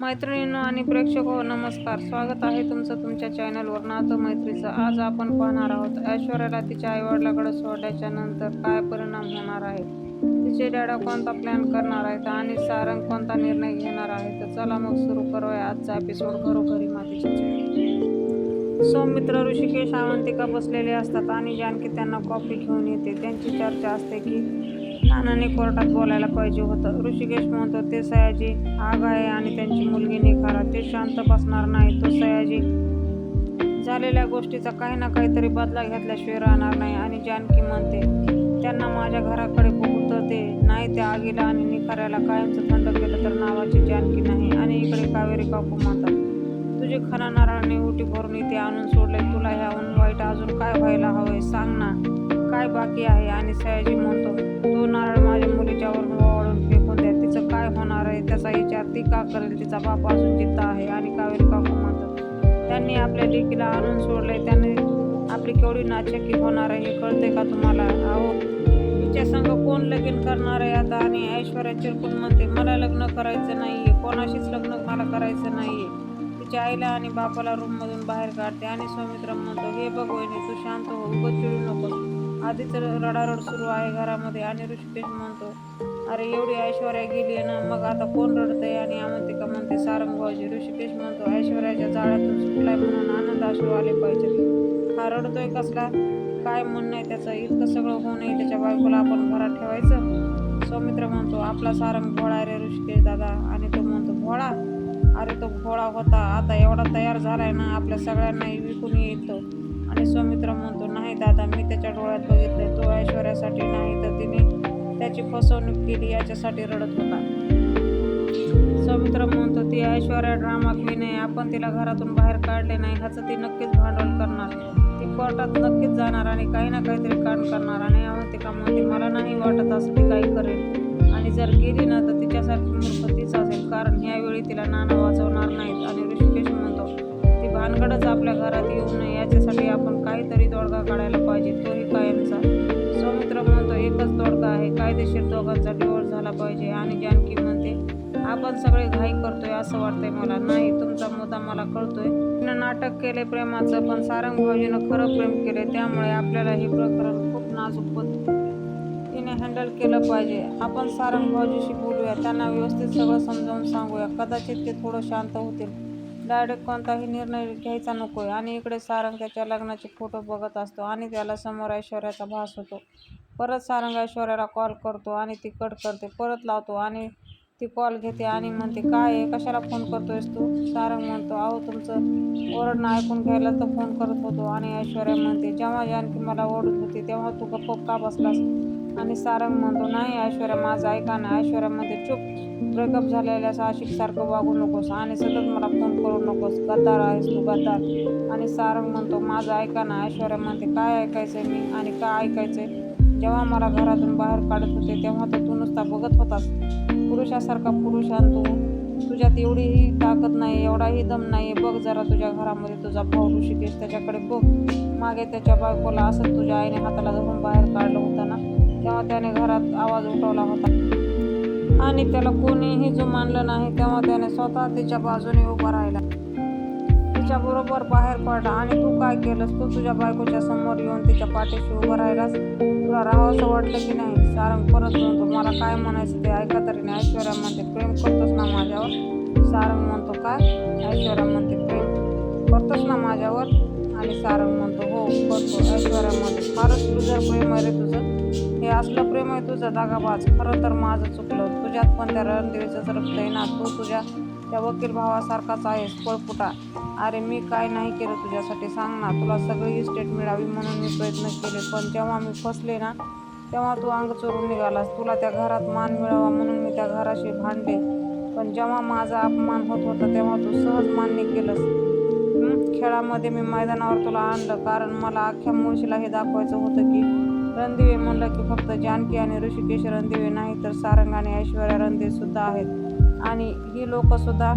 मैत्रिणींनो आणि प्रेक्षक हो नमस्कार. स्वागत आहे तुमचं तुमच्या चॅनलवर. नातं मैत्रीचं आज आपण पाहणार आहोत ऐश्वर्याला तिच्या आईवडिलाकडे सोडल्याच्या नंतर काय परिणाम होणार आहे? तिचे डॅडा कोणता प्लॅन करणार आहेत आणि सारंग कोणता निर्णय घेणार आहे? तर चला मग सुरू करूया आजचा एपिसोड घरोघरी मातीच्या चेहरे सौमित्र ऋषिकेश अवंतिका बसलेले असतात आणि जानकी त्यांना कॉफी घेऊन येते. त्यांची चर्चा असते की नानाने कोर्टात बोलायला पाहिजे होतं. ऋषिकेश म्हणतो ते सयाजी आग आहे आणि त्यांची मुलगी निखारा. ते शांत बसणार नाही. तो सयाजी झालेल्या गोष्टीचा काही ना काहीतरी बदला घेतल्याशिवाय राहणार नाही. आणि जानकी म्हणते त्यांना माझ्या घराकडे ते नाही त्या आगीला आणि निखाऱ्याला कायमचं थंड केलं तर नावाची जानकी नाही. आणि इकडे कावेरी काकू म्हणतात तुझे खरा नारळाने उटी भरून इथे आणून सोडले तुला ह्याहून वाईट अजून काय व्हायला हवंय? सांग ना. काय बाकी आहे? आणि सयाजी म्हणतो तो नारळ माझ्या मुलीच्यावर ओवाळून फेकून द्या. तिचं काय होणार आहे? त्याचा विचार ती का करेल? तिचा बाप अजून जिद्द आहे आणि कावेरी काकू म्हणतात त्यांनी आपल्या लेकीला आणून सोडले त्याने आपली केवढी नाचकी होणार आहे हे कळते का तुम्हाला? अहो तिच्या संग कोण लगीन करणार आहे आता? आणि ऐश्वर्या चिरकून म्हणते मला लग्न करायचं नाही आहे कोणाशीच लग्न मला करायचं नाही आहे तिच्या आईला आणि बापाला रूममधून बाहेर काढते. आणि सौमित्र म्हणतो हे बघ वहिनी तू शांत हो. उगत चिडू नकोस आधीच रडारड सुरू आहे घरामध्ये आणि ऋषिकेश म्हणतो अरे एवढी ऐश्वर्या गेली आहे ना मग आता कोण रडतंय? आणि अवंतिका म्हणते सारंग भाऊजी ऋषिकेश म्हणतो ऐश्वर्याच्या जाळ्यातून सुटलाय म्हणून आनंद अश्रू आले पाहिजे. हा रडतोय कसला? काय म्हणणं आहे त्याचं? इतकं सगळं होऊ नये त्याच्या बायकोला आपण घरात ठेवायचं? सौमित्र म्हणतो आपला सारंग भोळा रे ऋषिकेश दादा. आणि तो म्हणतो भोळा? अरे तो भोळा होता. आता एवढा तयार झालाय ना आपल्या सगळ्यांनाही विकून येईल तो. आणि सौमित्र म्हणतो नाही दादा मी त्याच्या डोळ्यात बघितले. तो ऐश्वर्यासाठी नाही तर तिने त्याची फसवणूक केली याच्यासाठी रडत होता. सौमित्र म्हणतो ती ऐश्वर्या ड्रामा क्वीन आहे. आपण तिला घरातून बाहेर काढले नाही ह्याचं ती नक्कीच भांडवल करणार. ती कोर्टात नक्कीच जाणार आणि काही ना काहीतरी कांड करणार. आणि अवंतिका म्हणते मला नाही वाटत असं ती काही करेल. आणि जर गेली ना तर तिच्यासारखी मूर्ख तीच असेल. कारण ह्यावेळी तिला नाणं वाचवणार नाहीत. आणि ऋषिकेश म्हणतो भानगडच आपल्या घरात येऊ नये. याच्यासाठी आपण काहीतरी तोडगा काढायला पाहिजे. तोही कायमचा. सौमित्र म्हणतो एकच तोडगा आहे. कायदेशीर दोघांचा डिवोर्स झाला पाहिजे. आणि जानकी म्हणते आपण सगळे घाई करतोय असं वाटतंय मला. नाही तुमचा मुद्दा मला कळतोय. नाटक केले प्रेमाचं पण सारंग भाऊजीनं खरं प्रेम केले. त्यामुळे आपल्याला हे प्रकरण खूप नाजूक पद्धतीने हँडल केलं पाहिजे. आपण सारंग भाऊजीशी बोलूया. त्यांना व्यवस्थित सगळं समजावून सांगूया. कदाचित ते थोडं शांत होतील. डायरेक्ट कोणताही निर्णय घ्यायचा नकोय. आणि इकडे सारंग त्याच्या लग्नाचे फोटो बघत असतो आणि त्याला समोर ऐश्वर्याचा भास होतो. परत सारंग ऐश्वर्याला कॉल करतो आणि ती कट करते. परत लावतो आणि ती कॉल घेते आणि म्हणते काय आहे? कशाला फोन करतोयस तू? सारंग म्हणतो अहो तुमचं ओरडणं ऐकून घ्यायला तर फोन करत होतो. आणि ऐश्वर्या म्हणते जेव्हा जानकी मला ओरडत होती तेव्हा तू गप्प का बसलास? आणि सारंग म्हणतो नाही ऐश्वर्या माझं ऐका ना. ऐश्वर्या म्हणते चुप. ब्रेकअप झालेल्या साहशिकसारखं वागू नकोस आणि सतत मला फोन करू नकोस. गद्दार आहेस तू गद्दार. आणि सारंग म्हणतो माझं ऐका ना ऐश्वर्या म्हणते काय ऐकायचंय मी आणि काय ऐकायचंय? जेव्हा मला घरातून बाहेर काढत होते तेव्हा तर तू नुसता बघत होतास. पुरुषासारखा पुरुष आणि तू. तुझ्यात एवढीही ताकद नाही एवढाही दम नाही बघ जरा तुझ्या घरामध्ये तुझा भाऊ ऋषिकेश त्याच्याकडे बघ. मागे त्याच्या बायकोला असंच तुझ्या आईने हाताला धरून बाहेर काढलं होतं ना तेव्हा त्याने घरात आवाज उठवला होता. आणि त्याला कोणीही जो मानलं नाही तेव्हा त्याने स्वतः तिच्या बाजूने उभा राहिला. तिच्याबरोबर बाहेर पडला आणि तू काय केलंस? तू तुझ्या बायकोच्या समोर येऊन तिच्या पाठीशी उभं राहिलास? तुला राहावंसं वाटलं की नाही? सारंग परत म्हणतो मला काय म्हणायचं ते ऐका तरी नाही. ऐश्वर्या म्हणते प्रेम करतोस ना माझ्यावर? सारंग म्हणतो काय? ऐश्वर्या म्हणते प्रेम करतोस ना माझ्यावर? आणि सारंग म्हणतो हो करतो. ऐश्वर्या म्हणते फारच तुझं प्रेम आहे रे तुझं. हे असलं प्रेम आहे तुझा दागाबाज खरं तर माझं चुकलं. तुझ्यात पण त्या रणदेवीचं रक्त आहे ना तू तुझ्या त्या वकील भावासारखाच आहेस पळपुटा. अरे मी काय नाही केलं तुझ्यासाठी सांग ना. तुला सगळी इस्टेट मिळावी म्हणून मी प्रयत्न केले. पण जेव्हा मी फसले ना तेव्हा तू अंग चोरून निघालास. तुला त्या घरात मान मिळावा म्हणून मी त्या घराशी भांडले. पण जेव्हा माझा अपमान होत होता तेव्हा तू सहज मान्य केलंस. खेळामध्ये मी मैदानावर तुला आणलं. कारण मला अख्ख्या मुळशीला हे दाखवायचं होतं की रणदिवे म्हणलं की फक्त जानकी आणि ऋषिकेश रणदिवे नाही तर सारंग आणि ऐश्वर्या रणदिवे सुद्धा आहेत. आणि ही लोकंसुद्धा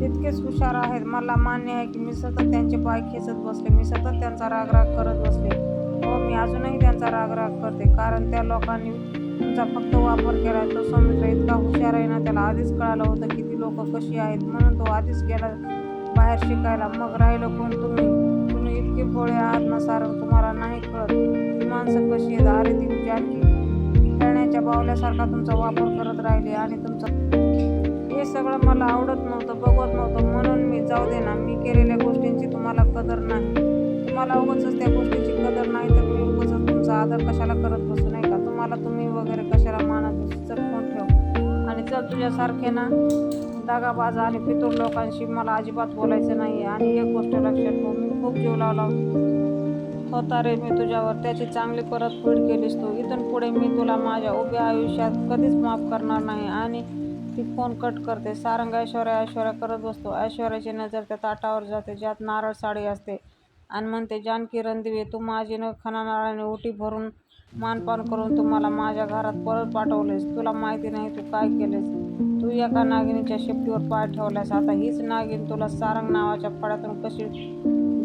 तितकेच हुशार आहेत. मला मान्य आहे की मी सतत त्यांचे पाय खेचत बसले. मी सतत त्यांचा रागराग करत बसले. हो मी अजूनही त्यांचा रागराग करते. कारण त्या लोकांनी तुमचा फक्त वापर केला. तो सौमित्र इतका हुशार आहे ना त्याला आधीच कळालं होतं की ती लोक कशी आहेत. म्हणून तो आधीच गेला बाहेर शिकायला. मग राहिलं कोण? तुम्ही. तुम्ही इतके पोळे आहात ना सारंग. माणसं कशी आहेत अरे ती जानकी खेळण्याच्या बावल्यासारखा तुमचा वापर करत राहिले आणि तुमचं हे सगळं मला आवडत नव्हतं बघत नव्हतं. म्हणून मी जाऊ दे ना मी केलेल्या गोष्टींची तुम्हाला कदर नाही. तुम्हाला उगाचच त्या गोष्टीची कदर नाही तर मी उगच तुमचा आदर कशाला करत बसू नाही का? तुम्हाला तुम्ही वगैरे कशाला मानत चल फोन ठेव. आणि चल तुझ्यासारखे ना दागाबाज आणि पितूर लोकांशी मला अजिबात बोलायचं नाही आणि एक गोष्ट लक्षात ठेव मी खूप जीव लावला होता रे मी तुझ्यावर. त्याची चांगली परतफेड केलीस तू. इथून पुढे मी तुला माझ्या उभ्या आयुष्यात कधीच माफ करणार नाही. आणि ती फोन कट करते. सारंग ऐश्वर्या ऐश्वर्या करत बसतो. ऐश्वर्याची नजर त्या ताटावर जाते ज्यात नारळ साडी असते. आणि म्हणते जानकी रणदिवे तू माझी न खणानाराने उटी भरून मानपान करून तुम्हाला माझ्या घरात परत पाठवलेस. तुला माहिती नाही तू काय केलेस. तू एका नागिनीच्या शेपटीवर पाय ठेवल्यास आता हीच नागिन तुला सारंग नावाच्या फळ्यातून कशी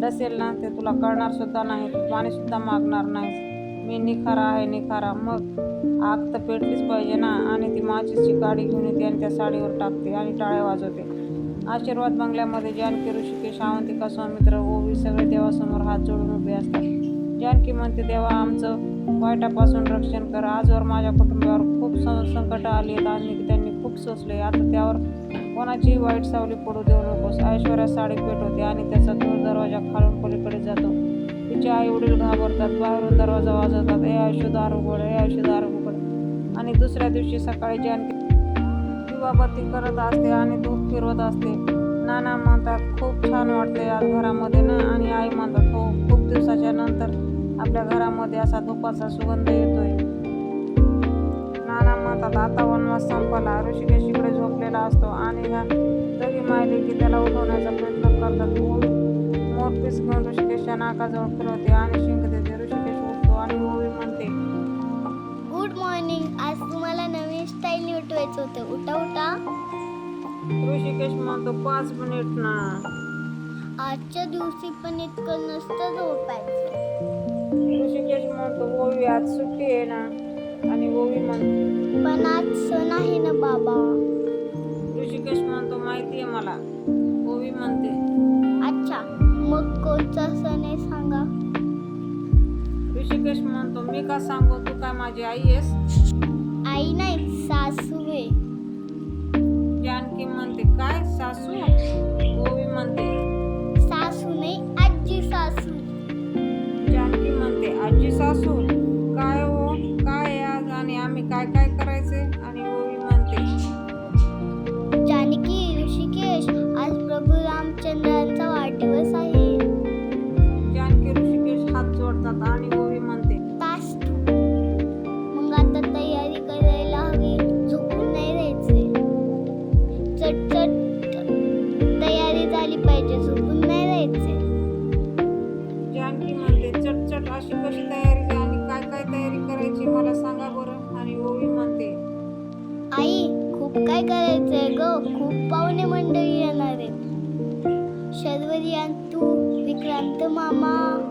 डसेल ना ते तुला कळणार सुद्धा नाही तू पाणी सुद्धा मागणार नाहीस मी निखारा आहे निखारा. मग आग तर पेटलीच पाहिजे ना. आणि ती माझीची गाडी घेऊन येते आणि त्या साडीवर टाकते आणि टाळ्या वाजवते. आशीर्वाद बंगल्यामध्ये जानकी ऋषिकेश अवंतिका स्वामित्र ओवी सगळे देवासमोर हात जोडून उभे असतात. जानकी म्हणते देवा आमचं वाईटापासून रक्षण कर. आजवर माझ्या कुटुंबावर खूप सं संकट आली आहेत. आणि त्यांनी खूप सोसले. आता त्यावर कोणाचीही वाईट सावली पडू देऊ नकोस. ऐश्वर्या साडी पेटवते आणि त्याचा दूर दरवाजा खालून पलीकडे जातो. तिचे आई वडील घाबरतात. बाहेरून दरवाजा वाजवतात. ए आयुष्य दार उघड ए आयुष्य दार उघड. आणि दुसऱ्या दिवशी सकाळी जानकी दिवाबत्ती करत असते आणि दूध फिरवत असते. नाना म्हणतात खूप छान वाटते आज घरामध्ये ना. आणि आई म्हणतात हो खूप दिवसाच्या नंतर आपल्या घरामध्ये असा धुपाचा सुगंध येतोय. म्हणतात आता वनवास संपला. ऋषिकेश इकडे झोपलेला असतो आणि ह्या मायले की त्याला उठवण्याचा प्रयत्न करतात. मोर मोरपीस घेऊन ऋषिकेशच्या नाकाजवळ फिरवते आणि शिंक देते. ऋषिकेश उठतो आणि ओवी म्हणते गुड मॉर्निंग आज तुम्हाला नवीन स्टाईल उठवायचं होतं. उठा उठा. ऋषिकेश म्हणतो पाच मिनिट ना. आजच्या दिवशी पण इतकं नसतं झोपायचं. ऋषिकेश म्हणतो ओवी आज सुट्टी आहे ना. आणि ओवी म्हणतो पण आज सण आहे ना बाबा. ऋषिकेश म्हणतो माहिती आहे मला. ओवी म्हणते. अच्छा मग कोणता सण आहे सांगा. ऋषिकेश म्हणतो मी का सांगू तू काय माझी आई आहेस? आई नाही सासू आहे. जानकी म्हणते काय सासू? ओवी म्हणते. सासू नाही आजी सासू. जानकी म्हणते आजी सासू? चटचट अशी कशी तयारी आणि काय काय तयारी करायची मला सांगा बरं आणि ओवी म्हणते. आई खूप काय करायचंय ग? खूप पाहुणे मंडळी येणार आहेत. शर्वरी आणि तू विक्रांत मामा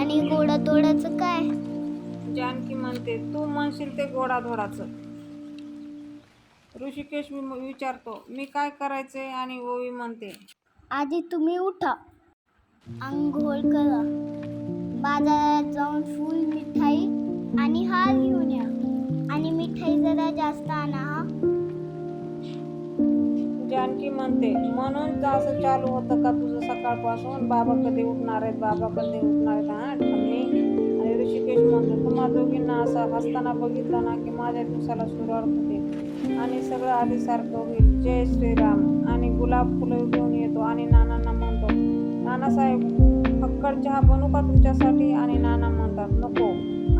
आणि गोडा तोडाचं काय? जानकी म्हणते तू म्हणशील ते गोडाधोडाचं. ऋषिकेश मी म- विचारतो मी काय करायचे आणि ओवी म्हणते. आधी तुम्ही उठा. आंघोळ करा. बाजारात जाऊन फूल मिठाई आणि हार घेऊन या. आणि मिठाई जरा जास्त आणा हा. जानकी म्हणते म्हणून तर असं चालू होतं का तुझं सकाळपासून? बाबा कधी उठणार आहेत? बाबा कधी उठणार आहेत? हा आणि ऋषिकेश म्हणतो तुम्हा दोघींना असं हसताना बघितलं ना की माझ्या दिवसाला सुरुवात होते. आणि सगळं आधीसारखं होईल. जय श्रीराम. आणि गुलाब फुलं घेऊन येतो आणि नानांना म्हणतो नानासाहेब फक्कड चहा बनवू का तुमच्यासाठी आणि नाना म्हणतात नको.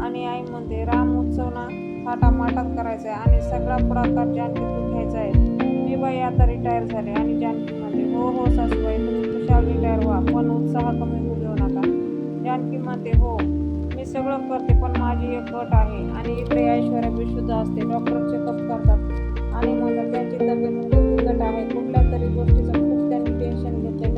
आणि आई म्हणते राम उत्सव ना थाटामाटात करायचा आहे आणि सगळा पुढाकार जानकीतून घ्यायचा आहे. मी बाई आता रिटायर झाले. आणि जानकी म्हणते हो हो सासूबाई तुम्ही खुशाल रिटायर व्हा पण उत्साह कमी होऊ देऊ नका. जानकी म्हणते हो मी सगळं करते पण माझी एक गट आहे आणि इकडे ऐश्वर्या विशुद्ध असते डॉक्टर चेकअप करतात आणि म्हणतात त्यांची तब्येत खूप बिकट आहे कुठल्या तरी गोष्टीचं खूप त्यांनी टेन्शन घेतलं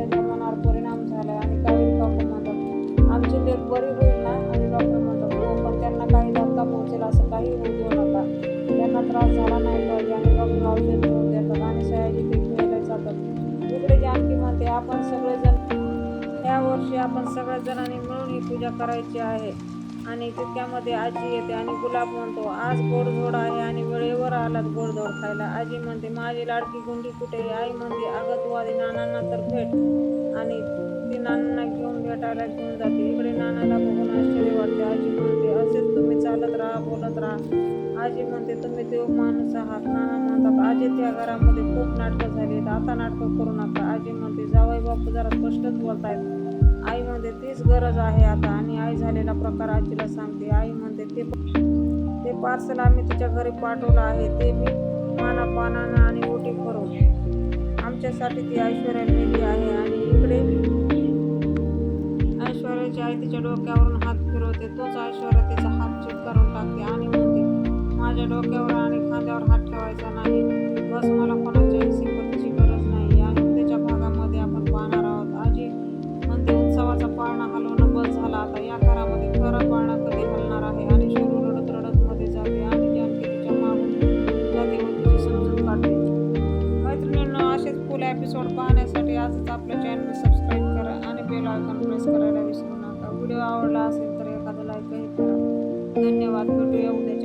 आणि तितक्यामध्ये आजी येते आणि गुलाब म्हणतो आज गोडधोड आहे आणि वेळेवर आलात गोडधोड खायला. आजी म्हणते माझी लाडकी गुंडी कुठे आई म्हणते अगं तू आधी नानांना तर भेट आणि ती नानांना घेऊन भेटायला घेऊन जाते. इकडे नानाला बघून आश्चर्य वाटते. आजी म्हणते असेच तुम्ही चालत राहा बोलत राहा. आजी म्हणते तुम्ही देव माणूस आहात नाना म्हणतात आजी त्या घरामध्ये खूप नाटकं झालीत आता नाटकं करू नका. आजी म्हणते जावई बापू जरा स्पष्टच बोलतायत. तीच गरज आहे आता. आणि आई झालेला प्रकार आजीला सांगते. आई म्हणते ते ते पार्सल आम्ही तुझ्या घरी पाठवलं आहे. ते मी पाना पानानं आणि ओटी करून आमच्यासाठी ती ऐश्वर्या नेली आहे. आणि इकडे ऐश्वर्याची आई तिच्या डोक्यावरून हात फिरवते. तोच ऐश्वर्या तिचा हात करून टाकते. आणि म्हणते माझ्या डोक्यावर आणि खांद्यावर हात ठेवायचा नाही. बस मला कोणा एपिसोड पाहण्यासाठी आजच आपलं चॅनल सबस्क्राईब करा आणि बेल आयकॉन प्रेस करायला विसरू नका. व्हिडिओ आवडला असेल तर एखादा लाईकही करा. धन्यवाद. भेटूया उद्या.